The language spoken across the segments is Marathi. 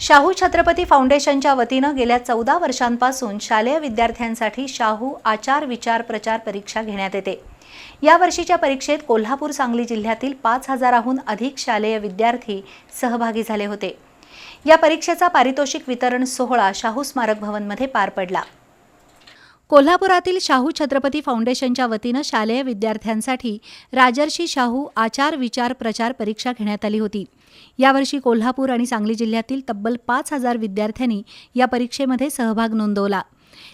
शाहू छत्रपती फाउंडेशनच्या वतीनं गेल्या चौदा वर्षांपासून शालेय विद्यार्थ्यांसाठी शाहू आचार विचार प्रचार परीक्षा घेण्यात येते. या वर्षीच्या परीक्षेत कोल्हापूर सांगली जिल्ह्यातील पाच हजाराहून अधिक शालेय विद्यार्थी सहभागी झाले होते. या परीक्षेचा पारितोषिक वितरण सोहळा शाहू स्मारक भवनमध्ये पार पडला. कोल्हापुरातील शाहू छत्रपती फाउंडेशनच्या वतीनं शालेय विद्यार्थ्यांसाठी राजर्षी शाहू आचार विचार प्रचार परीक्षा घेण्यात आली होती. यावर्षी कोल्हापूर आणि सांगली जिल्ह्यातील तब्बल पाच हजार विद्यार्थ्यांनी या परीक्षेमध्ये सहभाग नोंदवला.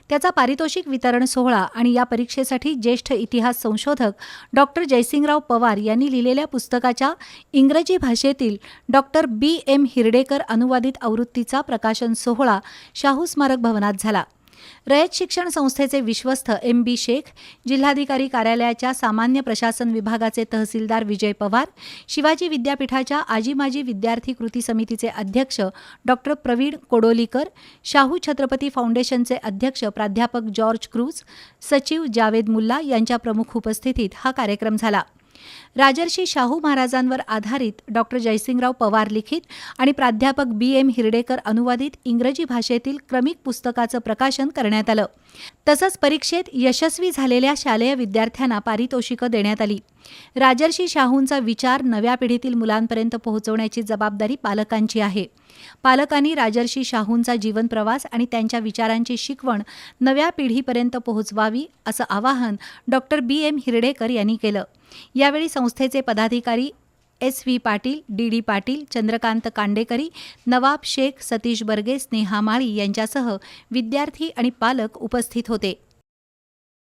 त्याचा पारितोषिक वितरण सोहळा आणि या परीक्षेसाठी ज्येष्ठ इतिहास संशोधक डॉक्टर जयसिंगराव पवार यांनी लिहिलेल्या पुस्तकाच्या इंग्रजी भाषेतील डॉक्टर बी. एम. हिरडेकर अनुवादित आवृत्तीचा प्रकाशन सोहळा शाहू स्मारक भवनात झाला. रयत शिक्षण संस्थेचे विश्वस्त एम बी शेख जिल्हाधिकारी कार्यालयाच्या सामान्य प्रशासन विभागाचे तहसीलदार विजय पवार शिवाजी विद्यापीठाच्या आजी माजी विद्यार्थी कृती समितीचे अध्यक्ष डॉक्टर प्रवीण कोडोलीकर शाहू छत्रपती फाउंडेशनचे अध्यक्ष प्राध्यापक जॉर्ज क्रूज सचिव जावेद मुल्ला यांच्या प्रमुख उपस्थितीत हा कार्यक्रम झाला. राजर्षी शाहू महाराजांवर आधारित डॉक्टर जयसिंगराव पवार लिखित आणि प्राध्यापक बी एम हिरडेकर अनुवादित इंग्रजी भाषेतील क्रमिक पुस्तकाचं प्रकाशन करण्यात आलं. तसंच परीक्षेत यशस्वी झालेल्या शालेय विद्यार्थ्यांना पारितोषिकं देण्यात आली. राजर्षी शाहूंचा विचार नव्या पिढीतील मुलांपर्यंत पोहोचवण्याची जबाबदारी पालकांची आहे. पालकांनी राजर्षी शाहूंचा जीवन प्रवास आणि त्यांच्या विचारांची शिकवण नव्या पिढीपर्यंत पोहोचवावी असं आवाहन डॉक्टर बी एम हिरडेकर यांनी केलं. यावेळी संस्थेचे पदाधिकारी S V Patil D D Patil Chandrakant Kandekari Nawab Shaikh Satish Barge Sneha Mali यांच्यासह विद्यार्थी आणि पालक उपस्थित होते.